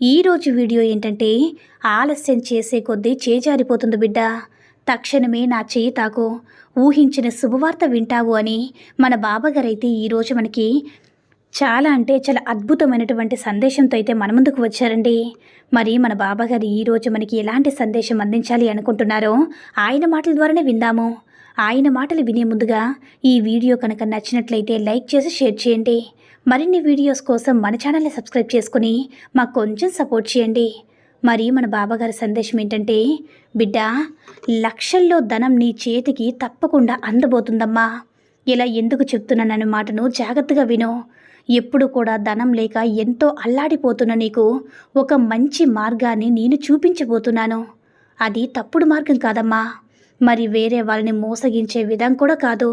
ఈరోజు వీడియో ఏంటంటే ఆలస్యం చేసే కొద్దీ చేజారిపోతుంది బిడ్డ. తక్షణమే నా చేయి తాకు. ఊహించిన శుభవార్త వింటావు అని మన బాబాగారైతే ఈరోజు మనకి చాలా అంటే చాలా అద్భుతమైనటువంటి సందేశంతో అయితే మన ముందుకు వచ్చారండి. మరి మన బాబాగారు ఈరోజు మనకి ఎలాంటి సందేశం అందించాలి అనుకుంటున్నారో ఆయన మాటల ద్వారానే విందాము. ఆయన మాటలు వినే ముందుగా ఈ వీడియో కనుక నచ్చినట్లయితే లైక్ చేసి షేర్ చేయండి. మరిన్ని వీడియోస్ కోసం మన ఛానల్ని సబ్స్క్రైబ్ చేసుకుని మాకు కొంచెం సపోర్ట్ చేయండి. మరి మన బాబాగారి సందేశం ఏంటంటే బిడ్డ లక్షల్లో ధనం నీ చేతికి తప్పకుండా అందబోతుందమ్మా. ఇలా ఎందుకు చెప్తున్నానన్న మాటను జాగ్రత్తగా విను. ఎప్పుడు కూడా ధనం లేక ఎంతో అల్లాడిపోతున్న నీకు ఒక మంచి మార్గాన్ని నేను చూపించబోతున్నాను. అది తప్పుడు మార్గం కాదమ్మా. మరి వేరే వాళ్ళని మోసగించే విధం కూడా కాదు.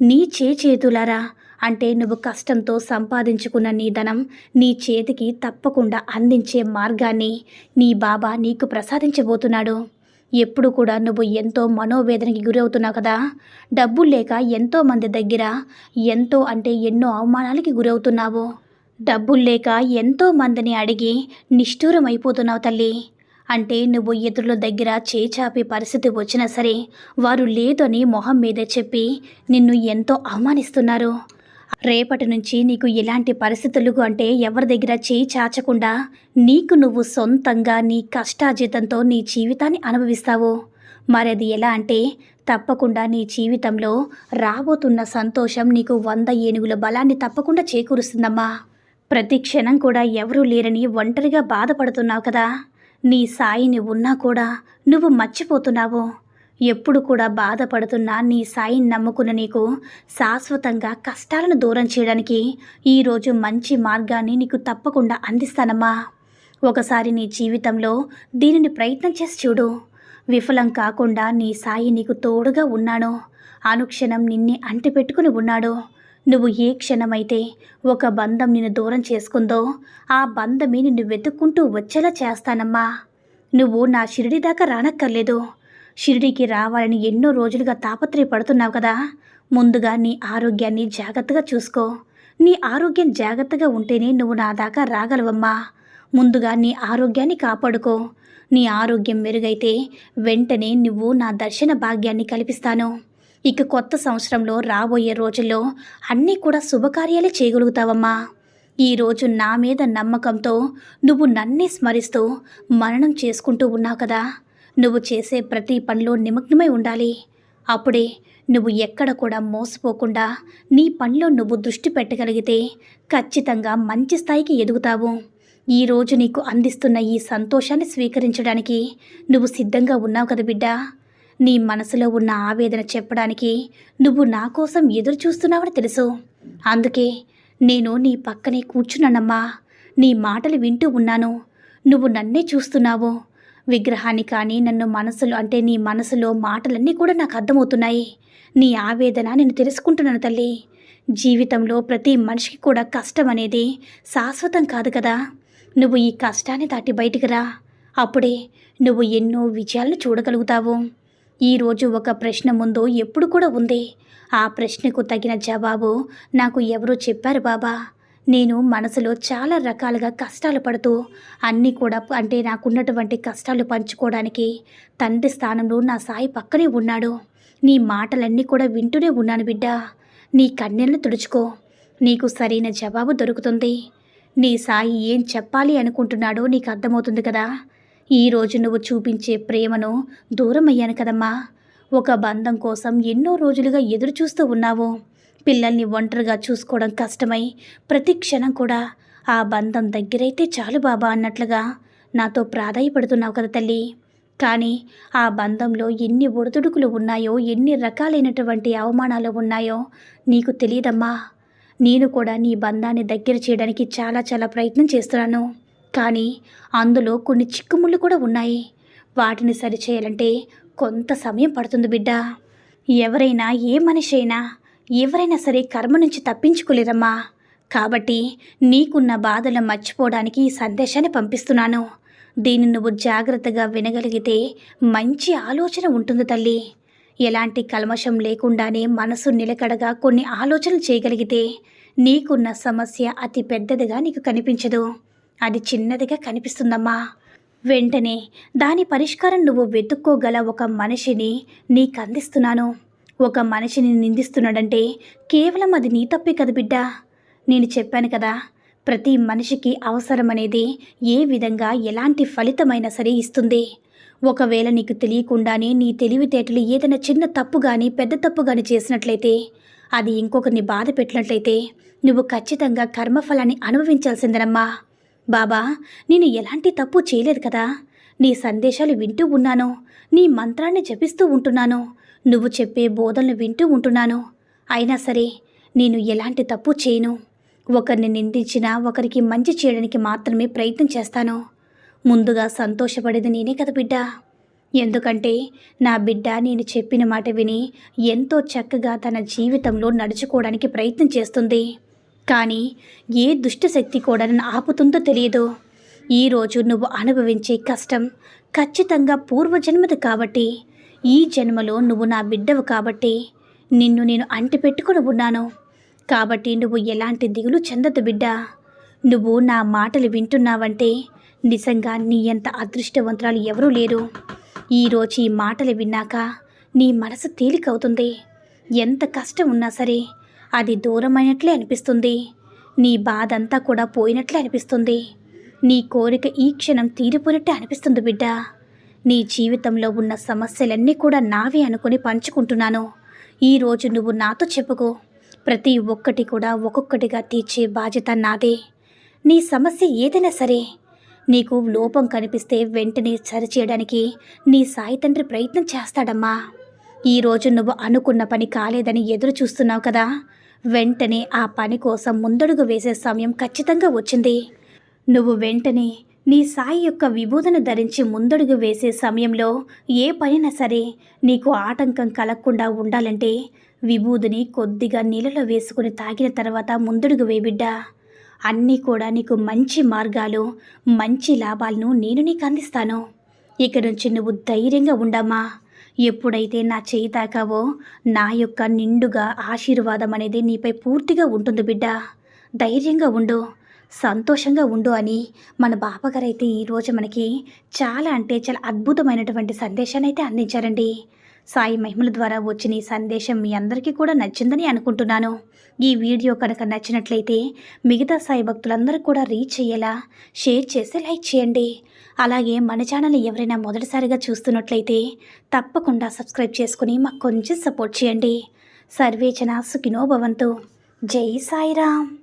నీ చే చేతులారా అంటే నువ్వు కష్టంతో సంపాదించుకున్న నీ ధనం నీ చేతికి తప్పకుండా అందించే మార్గాన్ని నీ బాబా నీకు ప్రసాదించబోతున్నాడు. ఎప్పుడు కూడా నువ్వు ఎంతో మనోవేదనకి గురవుతున్నావు కదా? డబ్బులు లేక ఎంతో మంది దగ్గర ఎంతో అంటే ఎన్నో అవమానాలకి గురవుతున్నావు. డబ్బులు లేక ఎంతో మందిని అడిగి నిష్ఠూరం అయిపోతున్నావు తల్లి. అంటే నువ్వు ఎదురుల దగ్గర చేచాపే పరిస్థితి వచ్చినా సరే వారు లేదని మొహం మీదే చెప్పి నిన్ను ఎంతో అవమానిస్తున్నారు. రేపటి నుంచి నీకు ఎలాంటి పరిస్థితులు అంటే ఎవరి దగ్గర చేయి చాచకుండా నీకు నువ్వు సొంతంగా నీ కష్టార్జితంతో నీ జీవితాన్ని అనుభవిస్తావు. మరది ఎలా అంటే తప్పకుండా నీ జీవితంలో రాబోతున్న సంతోషం నీకు వంద ఏనుగుల బలాన్ని తప్పకుండా చేకూరుస్తుందమ్మా. ప్రతి క్షణం కూడా ఎవరూ లేరని ఒంటరిగా బాధపడుతున్నావు కదా. నీ సాయిని ఉన్నా కూడా నువ్వు మర్చిపోతున్నావు. ఎప్పుడు కూడా బాధపడుతున్నా నీ సాయిని నమ్ముకున్న నీకు శాశ్వతంగా కష్టాలను దూరం చేయడానికి ఈరోజు మంచి మార్గాన్ని నీకు తప్పకుండా అందిస్తానమ్మా. ఒకసారి నీ జీవితంలో దీనిని ప్రయత్నం చేసి చూడు. విఫలం కాకుండా నీ సాయి నీకు తోడుగా ఉన్నాను అనుక్షణం నిన్నే అంటిపెట్టుకుని ఉన్నాడు. నువ్వు ఏ క్షణమైతే ఒక బంధం నిన్ను దూరం చేసుకుందో ఆ బంధమే నిన్ను వెతుక్కుంటూ వచ్చేలా చేస్తానమ్మా. నువ్వు నా షిరిడి దాకా రానక్కర్లేదు. షిరిడీకి రావాలని ఎన్నో రోజులుగా తాపత్రయపడుతున్నావు కదా. ముందుగా నీ ఆరోగ్యాన్ని జాగ్రత్తగా చూసుకో. నీ ఆరోగ్యం జాగ్రత్తగా ఉంటేనే నువ్వు నా దాకా రాగలవమ్మా. ముందుగా నీ ఆరోగ్యాన్ని కాపాడుకో. నీ ఆరోగ్యం మెరుగైతే వెంటనే నువ్వు నా దర్శన భాగ్యాన్ని కల్పిస్తాను. ఇక కొత్త సంవత్సరంలో రాబోయే రోజుల్లో అన్నీ కూడా శుభకార్యాలే చేయగలుగుతావమ్మా. ఈరోజు నా మీద నమ్మకంతో నువ్వు నన్నే స్మరిస్తూ మరణం చేసుకుంటూ ఉన్నావు కదా. నువ్వు చేసే ప్రతి పనిలో నిమగ్నమై ఉండాలి. అప్పుడే నువ్వు ఎక్కడ కూడా మోసపోకుండా నీ పనిలో నువ్వు దృష్టి పెట్టగలిగితే ఖచ్చితంగా మంచి స్థాయికి ఎదుగుతావు. ఈరోజు నీకు అందిస్తున్న ఈ సంతోషాన్ని స్వీకరించడానికి నువ్వు సిద్ధంగా ఉన్నావు కదా బిడ్డ. నీ మనసులో ఉన్న ఆవేదన చెప్పడానికి నువ్వు నా కోసం ఎదురు చూస్తున్నావని తెలుసు. అందుకే నేను నీ పక్కనే కూర్చున్నానమ్మా. నీ మాటలు వింటూ ఉన్నాను. నువ్వు నన్నే చూస్తున్నావు. విగ్రహాన్ని కానీ నన్ను మనసులో అంటే నీ మనసులో మాటలన్నీ కూడా నాకు అర్థమవుతున్నాయి. నీ ఆవేదన నేను తెలుసుకుంటున్నాను తల్లి. జీవితంలో ప్రతి మనిషికి కూడా కష్టం అనేది శాశ్వతం కాదు కదా. నువ్వు ఈ కష్టాన్ని దాటి బయటికి రా. అప్పుడే నువ్వు ఎన్నో విజయాలను చూడగలుగుతావు. ఈరోజు ఒక ప్రశ్న ముందు ఎప్పుడు కూడా ఉంది. ఆ ప్రశ్నకు తగిన జవాబు నాకు ఎవరో చెప్పారు బాబా. నేను మనసులో చాలా రకాలుగా కష్టాలు పడుతూ అన్నీ కూడా అంటే నాకున్నటువంటి కష్టాలు పంచుకోవడానికి తండ్రి స్థానంలో నా సాయి పక్కనే ఉన్నాడు. నీ మాటలన్నీ కూడా వింటూనే ఉన్నాను బిడ్డ. నీ కన్నెలను తుడుచుకో. నీకు సరైన జవాబు దొరుకుతుంది. నీ సాయి ఏం చెప్పాలి అనుకుంటున్నాడో నీకు అర్థమవుతుంది కదా. ఈరోజు నువ్వు చూపించే ప్రేమను దూరం అయ్యాను కదమ్మా. ఒక బంధం కోసం ఎన్నో రోజులుగా ఎదురు చూస్తూ ఉన్నావు. పిల్లల్ని ఒంటరిగా చూసుకోవడం కష్టమై ప్రతి క్షణం కూడా ఆ బంధం దగ్గరైతే చాలు బాబా అన్నట్లుగా నాతో ప్రాధాయపడుతున్నావు కదా తల్లి. కానీ ఆ బంధంలో ఎన్ని ఒడిదుడుకులు ఉన్నాయో ఎన్ని రకాలైనటువంటి అవమానాలు ఉన్నాయో నీకు తెలియదమ్మా. నేను కూడా నీ బంధాన్ని దగ్గర చేయడానికి చాలా చాలా ప్రయత్నం చేస్తున్నాను. కానీ అందులో కొన్ని చిక్కుముళ్ళు కూడా ఉన్నాయి. వాటిని సరిచేయాలంటే కొంత సమయం పడుతుంది బిడ్డ. ఎవరైనా ఏ మనిషి అయినా ఎవరైనా సరే కర్మ నుంచి తప్పించుకోలేరమ్మా. కాబట్టి నీకున్న బాధలు మర్చిపోవడానికి ఈ సందేశాన్ని పంపిస్తున్నాను. దీన్ని నువ్వు జాగ్రత్తగా వినగలిగితే మంచి ఆలోచన ఉంటుంది తల్లి. ఎలాంటి కల్మషం లేకుండానే మనసు నిలకడగా కొన్ని ఆలోచనలు చేయగలిగితే నీకున్న సమస్య అతి పెద్దదిగా నీకు కనిపించదు. అది చిన్నదిగా కనిపిస్తుందమ్మా. వెంటనే దాని పరిష్కారం నువ్వు వెతుక్కోగల ఒక మనిషిని నీకు అందిస్తున్నాను ఒక మనిషిని నిందిస్తున్నాడంటే కేవలం అది నీ తప్పే కదా బిడ్డ? నేను చెప్పాను కదా ప్రతి మనిషికి అవసరం అనేది ఏ విధంగా ఎలాంటి ఫలితమైనా సరే ఇస్తుంది. ఒకవేళ నీకు తెలియకుండానే నీ తెలివితేటలు ఏదైనా చిన్న తప్పు కానీ పెద్ద తప్పు కానీ చేసినట్లయితే అది ఇంకొకరిని బాధ పెట్టినట్లయితే నువ్వు ఖచ్చితంగా కర్మఫలాన్ని అనుభవించాల్సిందనమ్మా. బాబా నేను ఎలాంటి తప్పు చేయలేదు కదా. నీ సందేశాలు వింటూ ఉన్నాను నీ మంత్రాన్ని జపిస్తూ ఉంటున్నాను నువ్వు చెప్పే బోధనలు వింటూ ఉంటున్నాను. అయినా సరే నేను ఎలాంటి తప్పు చేయను. ఒకరిని నిందించినా ఒకరికి మంచి చేయడానికి మాత్రమే ప్రయత్నం చేస్తాను. ముందుగా సంతోషపడేది నేనే కదా బిడ్డ. ఎందుకంటే నా బిడ్డ నేను చెప్పిన మాట విని ఎంతో చక్కగా తన జీవితంలో నడుచుకోవడానికి ప్రయత్నం చేస్తుంది. కానీ ఏ దుష్టశక్తి కూడా నన్ను ఆపుతుందో తెలియదు. ఈరోజు నువ్వు అనుభవించే కష్టం ఖచ్చితంగా పూర్వజన్మది కాబట్టి ఈ జన్మలో నువ్వు నా బిడ్డవు కాబట్టి నిన్ను నేను అంటిపెట్టుకుని ఉన్నాను. కాబట్టి నువ్వు ఎలాంటి దిగులు చెందదు బిడ్డ. నువ్వు నా మాటలు వింటున్నావంటే నిజంగా నీ ఎంత అదృష్టవంతురాలు ఎవరూ లేరు. ఈరోజు ఈ మాటలు విన్నాక నీ మనసు తేలికవుతుంది. ఎంత కష్టం ఉన్నా సరే అది దూరమైనట్లే అనిపిస్తుంది. నీ బాధ అంతా కూడా పోయినట్లే అనిపిస్తుంది. నీ కోరిక ఈ క్షణం తీరిపోయినట్టే అనిపిస్తుంది బిడ్డ. నీ జీవితంలో ఉన్న సమస్యలన్నీ కూడా నావే అనుకుని పంచుకుంటున్నాను. ఈరోజు నువ్వు నాతో చెప్పుకో. ప్రతి ఒక్కటి కూడా ఒక్కొక్కటిగా తీర్చే బాధ్యత నాదే. నీ సమస్య ఏదైనా సరే నీకు లోపం కనిపిస్తే వెంటనే సరిచేయడానికి నీ సాయి తండ్రి ప్రయత్నం చేస్తాడమ్మా. ఈరోజు నువ్వు అనుకున్న పని కాలేదని ఎదురు చూస్తున్నావు కదా. వెంటనే ఆ పని కోసం ముందడుగు వేసే సమయం ఖచ్చితంగా వచ్చింది. నువ్వు వెంటనే నీ సాయి యొక్క విభూదన ధరించి ముందడుగు వేసే సమయంలో ఏ పనైనా సరే నీకు ఆటంకం కలగకుండా ఉండాలంటే విభూదిని కొద్దిగా నీళ్ళలో వేసుకుని తాగిన తర్వాత ముందడుగు వేబిడ్డా అన్నీ కూడా నీకు మంచి మార్గాలు మంచి లాభాలను నేను నీకు అందిస్తాను. ఇక నుంచి నువ్వు ధైర్యంగా ఉండమ్మా. ఎప్పుడైతే నా చేయి తాకావో నా యొక్క నిండుగా ఆశీర్వాదం అనేది నీపై పూర్తిగా ఉంటుంది బిడ్డ. ధైర్యంగా ఉండు. సంతోషంగా ఉండు అని మన బాబాగారు అయితే ఈరోజు మనకి చాలా అంటే చాలా అద్భుతమైనటువంటి సందేశాన్ని అయితే అందించారండి. సాయి మహిమల ద్వారా వచ్చిన ఈ సందేశం మీ అందరికీ కూడా నచ్చిందని అనుకుంటున్నాను. ఈ వీడియో కనుక నచ్చినట్లయితే మిగతా సాయి భక్తులందరూ కూడా రీచ్ అయ్యేలా షేర్ చేసి లైక్ చేయండి. అలాగే మన ఛానల్ ఎవరైనా మొదటిసారిగా చూస్తున్నట్లయితే తప్పకుండా సబ్స్క్రైబ్ చేసుకుని మాకు కొంచెం సపోర్ట్ చేయండి. సర్వేచన సుఖినో భవంతు. జై సాయిరామ్.